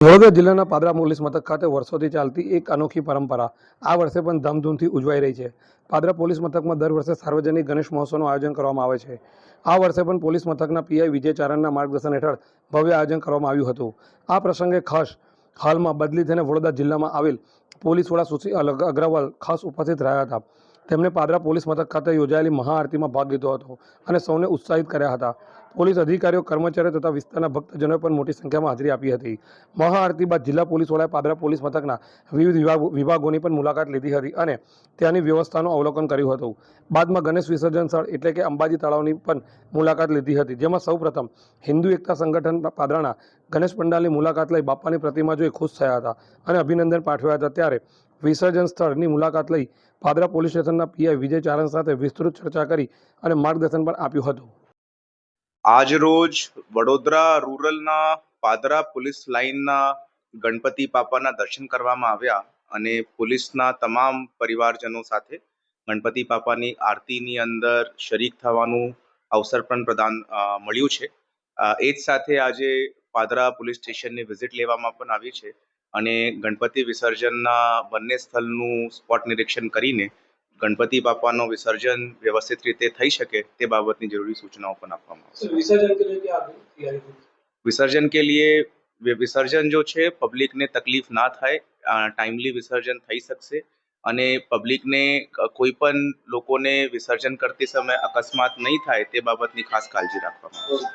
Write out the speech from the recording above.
વડોદરા જિલ્લાના પાદરા પોલીસ મથક ખાતે વર્ષોથી ચાલતી એક અનોખી પરંપરા. આ વર્ષે પણ ધામધૂમથી ઉજવાઈ રહી છે. પાદરા પોલીસ મથકમાં દર વર્ષે સાર્વજનિક ગણેશ મહોત્સવનું આયોજન કરવામાં આવે છે. આ વર્ષે પણ પોલીસ મથકના પીઆઈ વિજય ચારણના માર્ગદર્શન હેઠળ ભવ્ય આયોજન કરવામાં આવ્યું હતું. આ પ્રસંગે ખાસ હાલમાં બદલી થઈને વડોદરા જિલ્લામાં આવેલ પોલીસ વડા સુશી અગ્રવાલ ખાસ ઉપસ્થિત રહ્યા હતા. તેમણે પાદરા પોલીસ મથક ખાતે યોજાયેલી મહાઆરતીમાં ભાગ લીધો હતો અને સૌને ઉત્સાહિત કર્યા હતા. પોલીસ અધિકારીઓ, કર્મચારીઓ તથા વિસ્તારના ભક્તજનોએ પણ મોટી સંખ્યામાં હાજરી આપી હતી. મહાઆરતી બાદ જિલ્લા પોલીસ વડાએ પાદરા પોલીસ મથકના વિવિધ વિભાગો, વિભાગોની પણ મુલાકાત લીધી હતી અને ત્યાંની વ્યવસ્થાનું અવલોકન કર્યું હતું. બાદમાં ગણેશ વિસર્જન સ્થળ એટલે કે અંબાજી તળાવની પણ મુલાકાત લીધી હતી, જેમાં સૌપ્રથમ હિન્દુ એકતા સંગઠન પાદરાના ગણેશ પંડાલની મુલાકાત લઈ બાપાની પ્રતિમા જોઈ ખુશ થયા હતા અને અભિનંદન પાઠવ્યા હતા. ત્યારે વિસર્જન સ્થળની મુલાકાત લઈ પાદરા પોલીસ સ્ટેશનના પીઆઈ વિજય ચારણ સાથે વિસ્તૃત ચર્ચા કરી અને માર્ગદર્શન પણ આપ્યું હતું. આજ રોજ વડોદરા રૂરલના પાદરા પોલીસ લાઇનના ગણપતિ બાપાના દર્શન કરવામાં આવ્યા અને પોલીસના તમામ પરિવારજનો સાથે ગણપતિ બાપાની આરતીની અંદર શરીક થવાનું અવસર પણ પ્રદાન મળ્યું છે. એ જ સાથે આજે પાદરા પોલીસ સ્ટેશનની વિઝિટ લેવામાં પણ આવી છે અને ગણપતિ વિસર્જનના બંને સ્થળનું સ્પોટ નિરીક્ષણ કરીને ગણપતિ બાપાનો વિસર્જન વ્યવસ્થિત રીતે થઈ શકે તે બાબતની જરૂરી સૂચનાઓ પણ આપવામાં આવશે. વિસર્જન કે લીએ વિસર્જન જો છે પબ્લિકને તકલીફ ના થાય ટાઈમલી વિસર્જન થઈ શકશે અને પબ્લિકને કોઈ પણ લોકોને વિસર્જન કરતી સમયે અકસ્માત નહીં થાય તે બાબતની ખાસ કાળજી રાખવામાં આવશે.